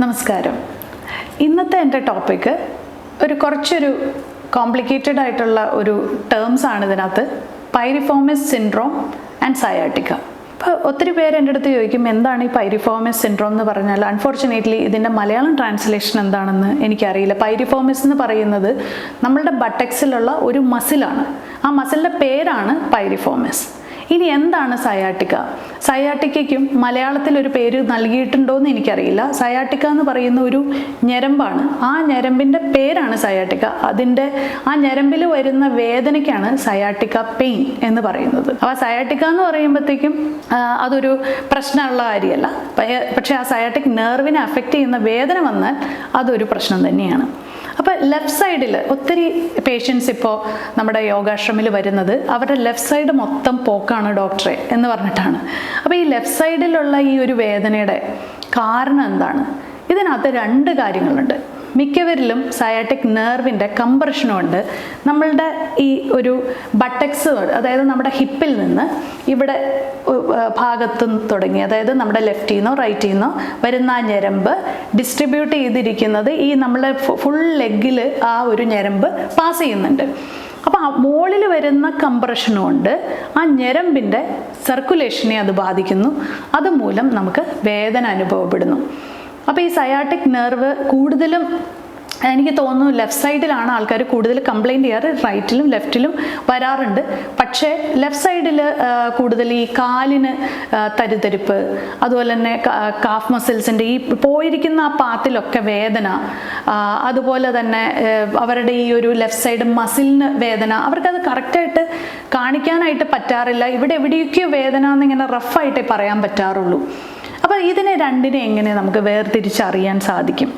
നമസ്കാരം. ഇന്നത്തെ എന്റെ ടോപ്പിക്ക് ഒരു കുറച്ചൊരു കോംപ്ലിക്കേറ്റഡ് ആയിട്ടുള്ള ഒരു ടേംസ് ആണ് ഇതിനകത്ത്. പൈരിഫോമിസ് സിൻഡ്രോം ആൻഡ് സയാട്ടിക്ക അപ്പോൾ ഒത്തിരി പേര് എന്റെ അടുത്ത് ചോദിക്കും എന്താണ് ഈ പൈരിഫോമിസ് സിൻഡ്രോം എന്ന് പറഞ്ഞാൽ അൺഫോർച്ചുനേറ്റ്ലി ഇതിന്റെ മലയാളം ട്രാൻസ്ലേഷൻ എന്താണെന്ന് എനിക്കറിയില്ല. പൈരിഫോമിസ് എന്ന് പറയുന്നത് നമ്മളുടെ ബട്ടക്സിലുള്ള ഒരു മസിലാണ് ആ മസിലിന്റെ പേരാണ് പൈരിഫോമിസ് ഇനി എന്താണ് സയാട്ടിക്ക? സയാട്ടിക്കയ്ക്കും മലയാളത്തിൽ ഒരു പേര് നൽകിയിട്ടുണ്ടോ എന്ന് എനിക്കറിയില്ല. സയാട്ടിക്ക എന്ന് പറയുന്ന ഒരു ഞരമ്പാണ്. ആ ഞരമ്പിന്റെ പേരാണ് സയാട്ടിക്ക. അതിന്റെ ആ ഞരമ്പിൽ വരുന്ന വേദനയ്ക്കാണ് സയാട്ടിക്ക പെയിൻ എന്ന് പറയുന്നത്. അപ്പോൾ സയാട്ടിക്ക എന്ന് പറയുമ്പോഴത്തേക്കും അതൊരു പ്രശ്നമുള്ള കാര്യമല്ല. പക്ഷേ ആ സയാട്ടിക് നെർവിനെ അഫക്റ്റ് ചെയ്യുന്ന വേദന വന്നാൽ അതൊരു പ്രശ്നം തന്നെയാണ്. അപ്പോൾ ലെഫ്റ്റ് സൈഡിൽ ഒത്തിരി പേഷ്യൻസ് ഇപ്പോൾ നമ്മുടെ യോഗാശ്രമിൽ വരുന്നത്. അവരുടെ ലെഫ്റ്റ് സൈഡ് മൊത്തം പോക്കാണ് ഡോക്ടറെ എന്ന് പറഞ്ഞിട്ടാണ്. അപ്പോൾ ഈ ലെഫ്റ്റ് സൈഡിലുള്ള ഈ ഒരു വേദനയുടെ കാരണം എന്താണ്? ഇതിനകത്ത് രണ്ട് കാര്യങ്ങളുണ്ട്. മിക്കവരിലും സയാറ്റിക് നെർവിന്റെ കംപ്രഷനുണ്ട് നമ്മളുടെ ഈ ഒരു ബട്ടക്സ് അതായത് നമ്മുടെ ഹിപ്പിൽ നിന്ന് ഇവിടെ ഭാഗത്തു തുടങ്ങി അതായത് നമ്മുടെ ലെഫ്റ്റിൽ നിന്നോ റൈറ്റിൽ നിന്നോ വരുന്ന ആ ഞരമ്പ് ഡിസ്ട്രിബ്യൂട്ട് ചെയ്തിരിക്കുന്നത് ഈ നമ്മളെ ഫുൾ ലെഗിൽ ആ ഒരു ഞരമ്പ് പാസ് ചെയ്യുന്നുണ്ട്. അപ്പോൾ ആ മുകളിൽ വരുന്ന കംപ്രഷനും ഉണ്ട് ആ ഞരമ്പിന്റെ സർക്കുലേഷനെ അത് ബാധിക്കുന്നു. അതുമൂലം നമുക്ക് വേദന അനുഭവപ്പെടുന്നു. അപ്പോൾ ഈ സയാട്ടിക് നെർവ് കൂടുതലും എനിക്ക് തോന്നുന്നു ലെഫ്റ്റ് സൈഡിലാണ് ആൾക്കാർ കൂടുതൽ കംപ്ലൈന്റ് ചെയ്യാറ്. റൈറ്റിലും ലെഫ്റ്റിലും വരാറുണ്ട്. പക്ഷേ ലെഫ്റ്റ് സൈഡിൽ കൂടുതൽ ഈ കാലിന് തരുതരിപ്പ് അതുപോലെ തന്നെ കാഫ് മസിൽസിന്റെ ഈ പോയിരിക്കുന്ന ആ പാത്തിലൊക്കെ വേദന അതുപോലെ തന്നെ അവരുടെ ഈ ഒരു ലെഫ്റ്റ് സൈഡ് മസിലിന് വേദന അവർക്കത് കറക്റ്റായിട്ട് കാണിക്കാനായിട്ട് പറ്റാറില്ല. ഇവിടെ എവിടെയൊക്കെയോ വേദന എന്നിങ്ങനെ റഫായിട്ടേ പറയാൻ പറ്റാറുള്ളൂ. അപ്പോൾ ഇതിനെ രണ്ടിനെ എങ്ങനെ നമുക്ക് വേർതിരിച്ചറിയാൻ സാധിക്കും?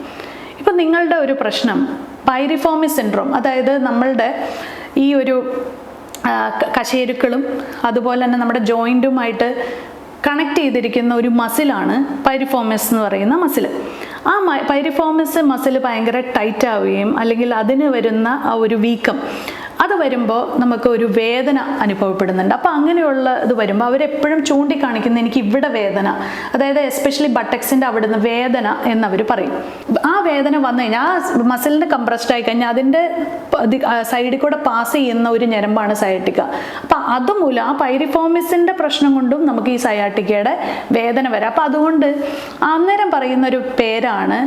ഇപ്പം നിങ്ങളുടെ ഒരു പ്രശ്നം പൈരിഫോമി സിൻഡ്രോം അതായത് നമ്മളുടെ ഈ ഒരു കശേരുക്കളും അതുപോലെ തന്നെ നമ്മുടെ ജോയിന്റുമായിട്ട് കണക്ട് ചെയ്തിരിക്കുന്ന ഒരു മസിലാണ് പൈരിഫോമസ് എന്ന് പറയുന്ന മസിൽ ആ പൈരിഫോമസ് മസിൽ ഭയങ്കര ടൈറ്റ് ആവുകയും അല്ലെങ്കിൽ അതിന് വരുന്ന ആ ഒരു വീക്കം അത് വരുമ്പോൾ നമുക്ക് ഒരു വേദന അനുഭവപ്പെടുന്നുണ്ട്. അപ്പോൾ അങ്ങനെയുള്ള ഇത് വരുമ്പോൾ അവരെപ്പോഴും ചൂണ്ടിക്കാണിക്കുന്ന എനിക്ക് ഇവിടെ വേദന. അതായത് എസ്പെഷ്യലി ബട്ടക്സിന്റെ അവിടുന്ന് വേദന എന്നവർ പറയും. ആ വേദന വന്നു കഴിഞ്ഞാൽ ആ മസിലിന്റെ കംപ്രസ്ഡ് ആയി കഴിഞ്ഞാൽ അതിന്റെ സൈഡിൽ കൂടെ പാസ് ചെയ്യുന്ന ഒരു ഞരമ്പാണ് സയാട്ടിക്ക അപ്പം അതുമൂലം ആ പൈരിഫോമിസിന്റെ പ്രശ്നം കൊണ്ടും നമുക്ക് ഈ സയാട്ടിക്കയുടെ വേദന വരാം. അപ്പം അതുകൊണ്ട് അന്നേരം പറയുന്ന ഒരു പേരാണ്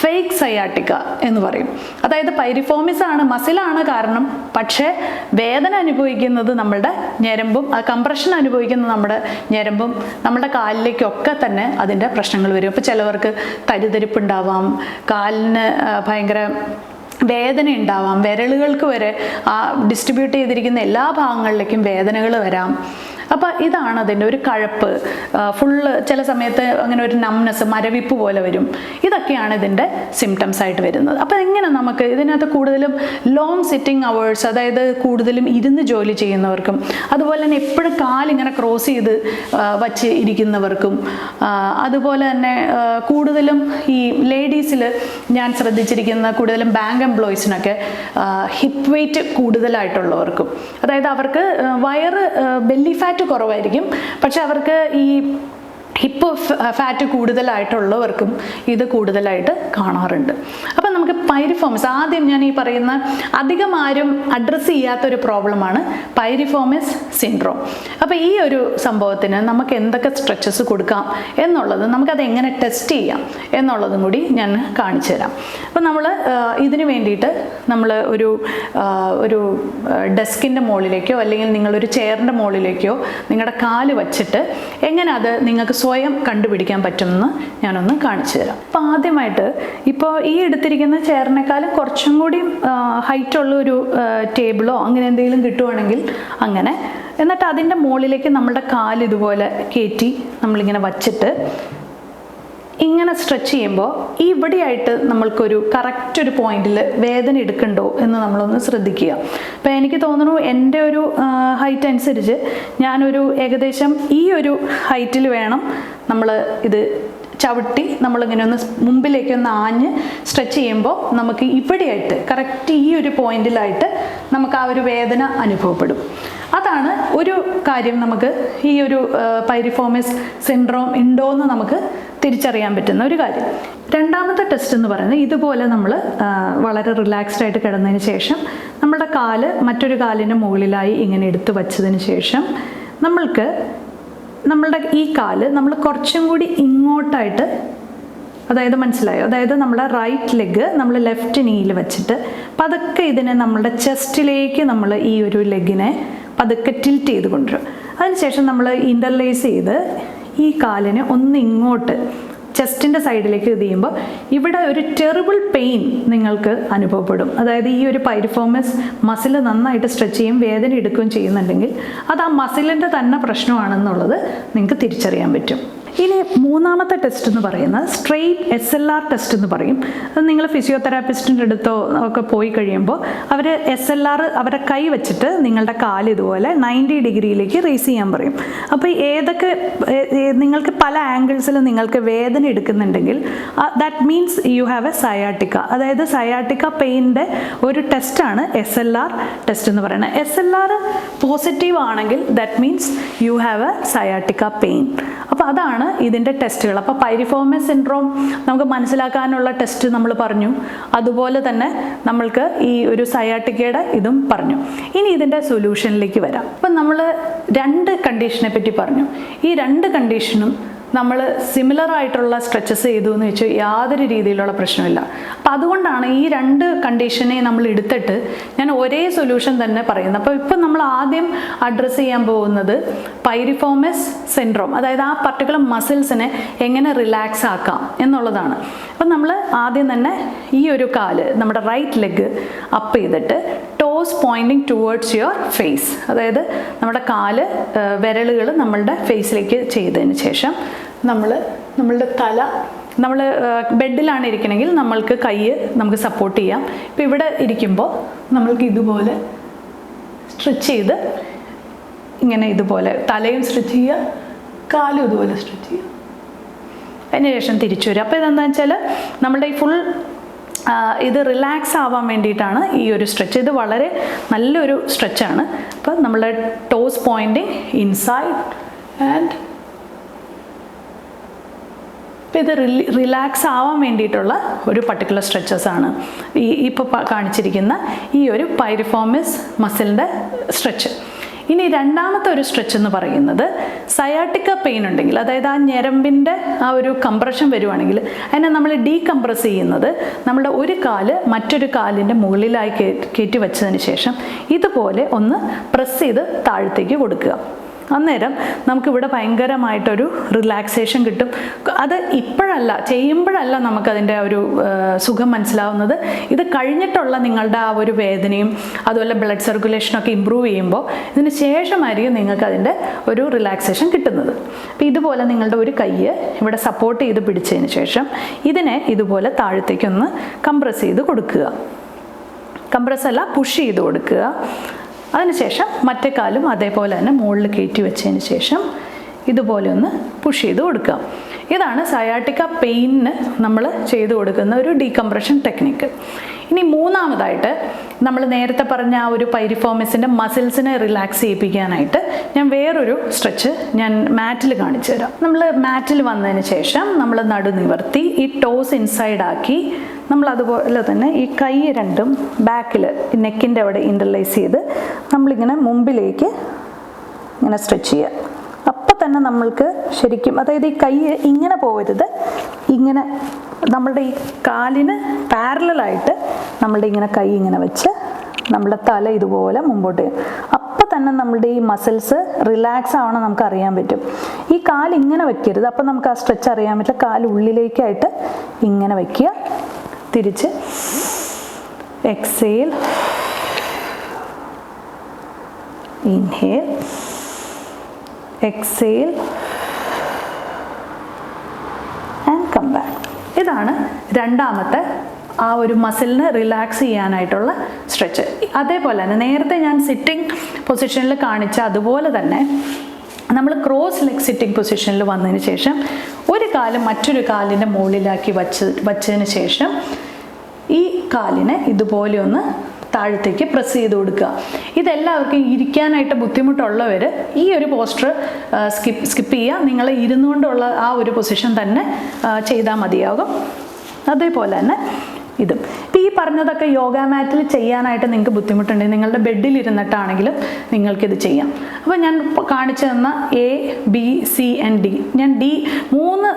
ഫേക്ക് സയാട്ടിക്ക എന്ന് പറയും. അതായത് പൈരിഫോമിസ് ആണ് മസിലാണ് കാരണം പക്ഷേ വേദന അനുഭവിക്കുന്നത് നമ്മുടെ ഞരമ്പും ആ കംപ്രഷൻ അനുഭവിക്കുന്നത് നമ്മുടെ ഞരമ്പും നമ്മുടെ കാലിലേക്കൊക്കെ തന്നെ അതിന്റെ പ്രശ്നങ്ങൾ വരും. അപ്പോൾ ചിലവർക്ക് തരിതരിപ്പ് ഉണ്ടാവാം കാലിന് ഭയങ്കര വേദന ഉണ്ടാവാം വിരലുകൾക്ക് വരെ ആ ഡിസ്ട്രിബ്യൂട്ട് ചെയ്തിരിക്കുന്ന എല്ലാ ഭാഗങ്ങളിലേക്കും വേദനകൾ വരാം. അപ്പോൾ ഇതാണ് അതിന്റെ ഒരു കഴപ്പ്. ഫുള്ള് ചില സമയത്ത് അങ്ങനെ ഒരു നംനസ് മരവിപ്പ് പോലെ വരും. ഇതൊക്കെയാണ് ഇതിന്റെ സിംറ്റംസ് ആയിട്ട് വരുന്നത്. അപ്പോൾ എങ്ങനെ നമുക്ക് ഇതിനകത്ത് കൂടുതലും ലോങ് സിറ്റിംഗ് അവേഴ്സ് അതായത് കൂടുതലും ഇരുന്ന് ജോലി ചെയ്യുന്നവർക്കും അതുപോലെ തന്നെ എപ്പോഴും കാലിങ്ങനെ ക്രോസ് ചെയ്ത് വച്ച് ഇരിക്കുന്നവർക്കും അതുപോലെ തന്നെ കൂടുതലും ഈ ലേഡീസിൽ ഞാൻ ശ്രദ്ധിച്ചിരിക്കുന്ന കൂടുതലും ബാങ്ക് എംപ്ലോയീസിനൊക്കെ ഹിപ്പ് വെയിറ്റ് കൂടുതലായിട്ടുള്ളവർക്കും. അതായത് അവർക്ക് വയറ് ബെല്ലി ഫാറ്റ് കുറവായിരിക്കും. പക്ഷെ അവർക്ക് ഈ ഹിപ്പ് ഫാറ്റ് കൂടുതലായിട്ടുള്ളവർക്കും ഇത് കൂടുതലായിട്ട് കാണാറുണ്ട്. അപ്പം നമുക്ക് പൈരിഫോമിസ് ആദ്യം ഞാൻ ഈ പറയുന്ന അധികം ആരും അഡ്രസ്സ് ചെയ്യാത്തൊരു പ്രോബ്ലമാണ് പൈരിഫോമിസ് സിൻഡ്രോം അപ്പോൾ ഈ ഒരു സംഭവത്തിന് നമുക്ക് എന്തൊക്കെ സ്ട്രെച്ചസ് കൊടുക്കാം എന്നുള്ളത് നമുക്കത് എങ്ങനെ ടെസ്റ്റ് ചെയ്യാം എന്നുള്ളതും കൂടി ഞാൻ കാണിച്ചു തരാം. അപ്പം നമ്മൾ ഇതിന് വേണ്ടിയിട്ട് നമ്മൾ ഒരു ഒരു ഡെസ്കിന്റെ മുകളിലേക്കോ അല്ലെങ്കിൽ നിങ്ങളൊരു ചെയറിന്റെ മുകളിലേക്കോ നിങ്ങളുടെ കാൽ വച്ചിട്ട് എങ്ങനെ അത് നിങ്ങൾക്ക് സ്വയം കണ്ടുപിടിക്കാൻ പറ്റുമെന്ന് ഞാനൊന്ന് കാണിച്ചു തരാം. അപ്പോൾ ആദ്യമായിട്ട് ഇപ്പോൾ ഈ എടുത്തിരിക്കുന്ന ചെയറിനേക്കാളും കുറച്ചും കൂടി ഹൈറ്റുള്ള ഒരു ടേബിളോ അങ്ങനെ എന്തെങ്കിലും കിട്ടുവാണെങ്കിൽ അങ്ങനെ. എന്നിട്ട് അതിന്റെ മുകളിലേക്ക് നമ്മളുടെ കാൽ ഇതുപോലെ കയറ്റി നമ്മളിങ്ങനെ വച്ചിട്ട് ഇങ്ങനെ സ്ട്രെച്ച് ചെയ്യുമ്പോൾ ഈ ഇവിടെയായിട്ട് നമ്മൾക്കൊരു കറക്റ്റ് ഒരു പോയിന്റിൽ വേദന എടുക്കണ്ടോ എന്ന് നമ്മളൊന്ന് ശ്രദ്ധിക്കുക. അപ്പോൾ എനിക്ക് തോന്നുന്നു എന്റെ ഒരു ഹൈറ്റ് അനുസരിച്ച് ഞാനൊരു ഏകദേശം ഈ ഒരു ഹൈറ്റിൽ വേണം നമ്മൾ ഇത് ചവിട്ടി നമ്മളിങ്ങനെ ഒന്ന് മുമ്പിലേക്ക് ഒന്ന് ആഞ്ഞ് സ്ട്രെച്ച് ചെയ്യുമ്പോൾ നമുക്ക് ഇവിടെയായിട്ട് കറക്റ്റ് ഈ ഒരു പോയിന്റിലായിട്ട് നമുക്ക് ആ ഒരു വേദന അനുഭവപ്പെടും. അതാണ് ഒരു കാര്യം നമുക്ക് ഈ ഒരു പൈരിഫോമിസ് സിൻഡ്രോം ഉണ്ടോ എന്ന് നമുക്ക് തിരിച്ചറിയാൻ പറ്റുന്ന ഒരു കാര്യം. രണ്ടാമത്തെ ടെസ്റ്റ് എന്ന് പറയുന്നത് ഇതുപോലെ നമ്മൾ വളരെ റിലാക്സ്ഡ് ആയിട്ട് കിടന്നതിന് ശേഷം നമ്മുടെ കാൽ മറ്റൊരു കാലിന് മുകളിലായി ഇങ്ങനെ എടുത്തു വച്ചതിന് ശേഷം നമ്മൾക്ക് നമ്മളുടെ ഈ കാൽ നമ്മൾ കുറച്ചും കൂടി ഇങ്ങോട്ടായിട്ട് അതായത് മനസ്സിലായോ? അതായത് നമ്മുടെ റൈറ്റ് ലെഗ് നമ്മൾ ലെഫ്റ്റ് നീയിൽ വെച്ചിട്ട് പതുക്കെ ഇതിനെ നമ്മളുടെ ചെസ്റ്റിലേക്ക് നമ്മൾ ഈ ഒരു ലെഗിനെ പതുക്കെ ടിൽറ്റ് ചെയ്ത് കൊണ്ടുവരും. അതിനുശേഷം നമ്മൾ ഇന്റർലൈസ് ചെയ്ത് ഈ കാലിനെ ഒന്ന് ഇങ്ങോട്ട് ചെസ്റ്റിന്റെ സൈഡിലേക്ക് ഇത് ചെയ്യുമ്പോൾ ഇവിടെ ഒരു ടെറിബിൾ പെയിൻ നിങ്ങൾക്ക് അനുഭവപ്പെടും. അതായത് ഈ ഒരു പൈരിഫോമസ് മസിൽ നന്നായിട്ട് സ്ട്രെച്ച് ചെയ്യും വേദന എടുക്കുകയും ചെയ്യുന്നുണ്ടെങ്കിൽ അത് ആ മസിലിന്റെ തന്നെ പ്രശ്നമാണെന്നുള്ളത് നിങ്ങൾക്ക് തിരിച്ചറിയാൻ പറ്റും. ഇനി മൂന്നാമത്തെ ടെസ്റ്റ് എന്ന് പറയുന്നത് straight S L R test എന്ന് പറയും. അത് നിങ്ങൾ ഫിസിയോതെറാപ്പിസ്റ്റിന്റെ അടുത്തോ ഒക്കെ പോയി കഴിയുമ്പോൾ അവർ എസ് എൽ ആർ അവരുടെ കൈ വെച്ചിട്ട് നിങ്ങളുടെ കാൽ ഇതുപോലെ നയന്റി ഡിഗ്രിയിലേക്ക് റേസ് ചെയ്യാൻ പറയും. അപ്പോൾ ഏതൊക്കെ നിങ്ങൾക്ക് പല ആംഗിൾസിൽ നിങ്ങൾക്ക് വേദന എടുക്കുന്നുണ്ടെങ്കിൽ that means you have a sciatica അതായത് സയാട്ടിക്ക പെയിന്റെ ഒരു ടെസ്റ്റാണ് എസ് എൽ ആർ ടെസ്റ്റ് എന്ന് പറയുന്നത്. എസ് എൽ ആർ പോസിറ്റീവ് ആണെങ്കിൽ that means you have a sciatica pain അപ്പോൾ അതാണ് ഇതിന്റെ ടെസ്റ്റുകൾ അപ്പോൾ പൈരിഫോമസ് സിൻഡ്രോം നമുക്ക് മനസ്സിലാക്കാനുള്ള ടെസ്റ്റ് നമ്മൾ പറഞ്ഞു. അതുപോലെ തന്നെ നമ്മൾക്ക് ഈ ഒരു സയാട്ടിക്കയുടെ ഇതും പറഞ്ഞു. ഇനി ഇതിന്റെ സൊല്യൂഷനിലേക്ക് വരാം. അപ്പം നമ്മൾ രണ്ട് കണ്ടീഷനെ പറ്റി പറഞ്ഞു. ഈ രണ്ട് കണ്ടീഷനും നമ്മൾ സിമിലർ ആയിട്ടുള്ള സ്ട്രെച്ചസ് ചെയ്തു എന്ന് വെച്ചാൽ യാതൊരു രീതിയിലുള്ള പ്രശ്നമില്ല. അപ്പം അതുകൊണ്ടാണ് ഈ രണ്ട് കണ്ടീഷനെ നമ്മൾ എടുത്തിട്ട് ഞാൻ ഒരേ സൊല്യൂഷൻ തന്നെ പറയുന്നത്. അപ്പോൾ ഇപ്പം നമ്മൾ ആദ്യം അഡ്രസ്സ് ചെയ്യാൻ പോകുന്നത് പൈരിഫോമസ് സിൻഡ്രോം അതായത് ആ പർട്ടിക്കുലർ മസിൽസിനെ എങ്ങനെ റിലാക്സ് ആക്കാം എന്നുള്ളതാണ്. അപ്പം നമ്മൾ ആദ്യം തന്നെ ഈ ഒരു കാൽ നമ്മുടെ റൈറ്റ് ലെഗ് അപ്പ് ചെയ്തിട്ട് toes pointing towards your face അതായത് നമ്മുടെ കാൽ വിരലുകൾ നമ്മളുടെ ഫേസിലേക്ക് ചെയ്തതിന് ശേഷം നമ്മൾ നമ്മളുടെ തല നമ്മൾ ബെഡിലാണ് ഇരിക്കണമെങ്കിൽ നമ്മൾക്ക് കൈ നമുക്ക് സപ്പോർട്ട് ചെയ്യാം. ഇപ്പം ഇവിടെ ഇരിക്കുമ്പോൾ നമ്മൾക്ക് ഇതുപോലെ സ്ട്രെച്ച് ചെയ്ത് ഇങ്ങനെ ഇതുപോലെ തലയും സ്ട്രെച്ച് ചെയ്യുക കാലും ഇതുപോലെ സ്ട്രെച്ച് ചെയ്യുക. അതിന് ശേഷം തിരിച്ചു വരും അപ്പോൾ ഇതെന്താ വെച്ചാൽ നമ്മുടെ ഈ ഫുൾ ഇത് റിലാക്സ് ആവാൻ വേണ്ടിയിട്ടാണ് ഈ ഒരു സ്ട്രെച്ച് ഇത് വളരെ നല്ലൊരു സ്ട്രെച്ചാണ് അപ്പോൾ നമ്മളുടെ ടോസ് പോയിന്റിങ് ഇൻസൈഡ് ആൻഡ് അപ്പോൾ ഇത് റിലി റിലാക്സ് ആവാൻ വേണ്ടിയിട്ടുള്ള ഒരു പർട്ടിക്കുലർ സ്ട്രെച്ചസ് ആണ്. ഈ ഇപ്പോൾ കാണിച്ചിരിക്കുന്ന ഈ ഒരു പൈരിഫോമിസ് മസിലിന്റെ സ്ട്രെച്ച് ഇനി രണ്ടാമത്തെ ഒരു സ്ട്രെച്ച് എന്ന് പറയുന്നത് സയാട്ടിക്ക പെയിൻ ഉണ്ടെങ്കിൽ അതായത് ആ ഞരമ്പിന്റെ ആ ഒരു കംപ്രഷൻ വരുവാണെങ്കിൽ അതിനെ നമ്മൾ ഡീകംപ്രസ് ചെയ്യുന്നത് നമ്മുടെ ഒരു കാൽ മറ്റൊരു കാലിന്റെ മുകളിലായി കയറ്റി വെച്ചതിന് ശേഷം ഇതുപോലെ ഒന്ന് പ്രസ് ചെയ്ത് താഴത്തേക്ക് കൊടുക്കുക. അന്നേരം നമുക്കിവിടെ ഭയങ്കരമായിട്ടൊരു റിലാക്സേഷൻ കിട്ടും. അത് ഇപ്പോഴല്ല ചെയ്യുമ്പോഴല്ല നമുക്കതിന്റെ ഒരു സുഖം മനസ്സിലാവുന്നത്. ഇത് കഴിഞ്ഞിട്ടുള്ള നിങ്ങളുടെ ആ ഒരു വേദനയും അതുപോലെ ബ്ലഡ് സർക്കുലേഷനൊക്കെ ഇമ്പ്രൂവ് ചെയ്യുമ്പോൾ ഇതിന് ശേഷമായിരിക്കും നിങ്ങൾക്ക് അതിന്റെ ഒരു റിലാക്സേഷൻ കിട്ടുന്നത്. അപ്പോൾ ഇതുപോലെ നിങ്ങളുടെ ഒരു കയ്യ് ഇവിടെ സപ്പോർട്ട് ചെയ്ത് പിടിച്ചതിന് ശേഷം ഇതിനെ ഇതുപോലെ താഴത്തേക്കൊന്ന് കംപ്രസ് ചെയ്ത് കൊടുക്കുക. കംപ്രസ് അല്ല പുഷ് ചെയ്ത് കൊടുക്കുക. അതിനുശേഷം മറ്റേ കാലും അതേപോലെ തന്നെ മുകളിൽ കയറ്റി വെച്ചതിന് ശേഷം ഇതുപോലെ ഒന്ന് പുഷ് ചെയ്ത് കൊടുക്കുക. ഇതാണ് സയാട്ടിക്ക പെയിനിന് നമ്മൾ ചെയ്തു കൊടുക്കുന്ന ഒരു ഡീകംപ്രഷൻ ടെക്നിക്ക് ഇനി മൂന്നാമതായിട്ട് നമ്മൾ നേരത്തെ പറഞ്ഞ ആ ഒരു പൈരിഫോമസിന്റെ മസിൽസിനെ റിലാക്സ് ചെയ്യിപ്പിക്കാനായിട്ട് ഞാൻ വേറൊരു സ്ട്രെച്ച് ഞാൻ മാറ്റിൽ കാണിച്ചു തരാം. നമ്മൾ മാറ്റിൽ വന്നതിന് ശേഷം നമ്മൾ നടു നിവർത്തി ഈ ടോസ് ഇൻസൈഡ് ആക്കി നമ്മൾ അതുപോലെ തന്നെ ഈ കൈ രണ്ടും ബാക്കിൽ നെക്കിന്റെ അവിടെ ഇന്റർലൈസ് ചെയ്ത് നമ്മളിങ്ങനെ മുമ്പിലേക്ക് ഇങ്ങനെ സ്ട്രെച്ച് ചെയ്യുക. അപ്പം തന്നെ നമ്മൾക്ക് ശരിക്കും അതായത് ഈ കൈ ഇങ്ങനെ പോകരുത്. ഇങ്ങനെ നമ്മളുടെ ഈ കാലിന് പാരലായിട്ട് നമ്മളുടെ ഇങ്ങനെ കൈ ഇങ്ങനെ വെച്ച് നമ്മുടെ തല ഇതുപോലെ മുമ്പോട്ട് അപ്പം തന്നെ നമ്മുടെ ഈ മസിൽസ് റിലാക്സ് ആവണം നമുക്ക് അറിയാൻ പറ്റും. ഈ കാൽ ഇങ്ങനെ വെക്കരുത്. അപ്പം നമുക്ക് ആ സ്ട്രെച്ച് അറിയാൻ പറ്റില്ല. കാൽ ഉള്ളിലേക്കായിട്ട് ഇങ്ങനെ വെക്കുക. തിരിച്ച് exhale inhale exhale and come back ഇതാണ് രണ്ടാമത്തെ ആ ഒരു മസിലിന് റിലാക്സ് ചെയ്യാനായിട്ടുള്ള സ്ട്രെച്ച് അതേപോലെ തന്നെ നേരത്തെ ഞാൻ സിറ്റിംഗ് പൊസിഷനിൽ കാണിച്ച അതുപോലെ തന്നെ നമ്മൾ ക്രോസ് ലെഗ് സിറ്റിംഗ് പൊസിഷനിൽ വന്നതിന് ശേഷം ഒരു കാൽ മറ്റൊരു കാലിന്റെ മുകളിലാക്കി വച്ച് വച്ചതിന് ശേഷം ഈ കാലിനെ ഇതുപോലെ ഒന്ന് താഴത്തേക്ക് പ്രസ് ചെയ്ത് കൊടുക്കുക. ഇതെല്ലാവർക്കും ഇരിക്കാനായിട്ട് ബുദ്ധിമുട്ടുള്ളവർ ഈ ഒരു പോസ്റ്റർ സ്കിപ്പ് സ്കിപ്പ് ചെയ്യുക. നിങ്ങൾ ഇരുന്നുകൊണ്ടുള്ള ആ ഒരു പൊസിഷൻ തന്നെ ചെയ്താൽ മതിയാകും. അതേപോലെ തന്നെ ഇതും. ഇപ്പം ഈ പറഞ്ഞതൊക്കെ യോഗ മാറ്റിൽ ചെയ്യാനായിട്ട് നിങ്ങൾക്ക് ബുദ്ധിമുട്ടുണ്ടെങ്കിൽ നിങ്ങളുടെ ബെഡിൽ ഇരുന്നിട്ടാണെങ്കിലും നിങ്ങൾക്കിത് ചെയ്യാം. അപ്പോൾ ഞാൻ കാണിച്ചു തന്ന A B C and D ഞാൻ ഡി മൂന്ന്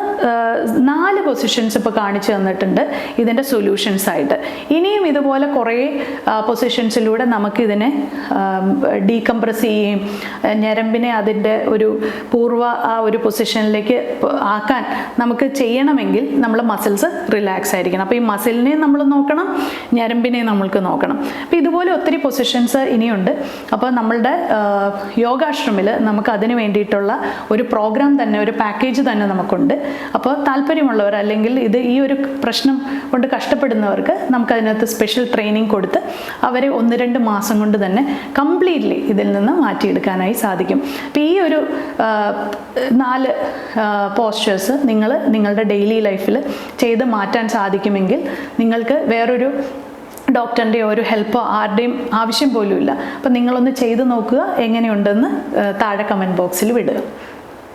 നാല് പൊസിഷൻസ് ഇപ്പോൾ കാണിച്ചു തന്നിട്ടുണ്ട് ഇതിന്റെ സൊല്യൂഷൻസ് ആയിട്ട്. ഇനിയും ഇതുപോലെ കുറേ പൊസിഷൻസിലൂടെ നമുക്കിതിനെ ഡീകംപ്രസ് ചെയ്യുകയും ഞരമ്പിനെ അതിന്റെ ഒരു പൂർവ ആ ഒരു പൊസിഷനിലേക്ക് ആക്കാൻ നമുക്ക് ചെയ്യണമെങ്കിൽ നമ്മൾ മസിൽസ് റിലാക്സ് ആയിരിക്കണം. അപ്പോൾ ഈ മസിലിനെ നമ്മൾ നോക്കണം ഞരമ്പിനെ നമ്മൾക്ക് നോക്കണം. അപ്പോൾ ഇതുപോലെ ഒത്തിരി പൊസിഷൻസ് ഇനിയുണ്ട്. അപ്പോൾ നമ്മളുടെ യോഗാശ്രമിൽ നമുക്ക് അതിന് വേണ്ടിയിട്ടുള്ള ഒരു പ്രോഗ്രാം തന്നെ ഒരു പാക്കേജ് തന്നെ നമുക്കുണ്ട്. അപ്പോൾ താല്പര്യമുള്ളവർ അല്ലെങ്കിൽ ഇത് ഈ ഒരു പ്രശ്നം കൊണ്ട് കഷ്ടപ്പെടുന്നവർക്ക് നമുക്ക് അതിനകത്ത് സ്പെഷ്യൽ ട്രെയിനിങ് കൊടുത്ത് അവരെ ഒന്ന് രണ്ട് മാസം കൊണ്ട് തന്നെ കംപ്ലീറ്റ്ലി ഇതിൽ നിന്ന് മാറ്റിയെടുക്കാനായി സാധിക്കും. അപ്പോൾ ഈ ഒരു നാല് പോസ്റ്റേഴ്സ് നിങ്ങൾ നിങ്ങളുടെ ഡെയിലി ലൈഫിൽ ചെയ്ത് മാറ്റാൻ സാധിക്കുമെങ്കിൽ നിങ്ങൾക്ക് വേറൊരു ഡോക്ടറിന്റെയോ ഒരു ഹെൽപ്പോ ആരുടെയും ആവശ്യം പോലുമില്ല. അപ്പം നിങ്ങളൊന്ന് ചെയ്ത് നോക്കുക എങ്ങനെയുണ്ടെന്ന് താഴെ കമന്റ് ബോക്സിൽ വിടുക.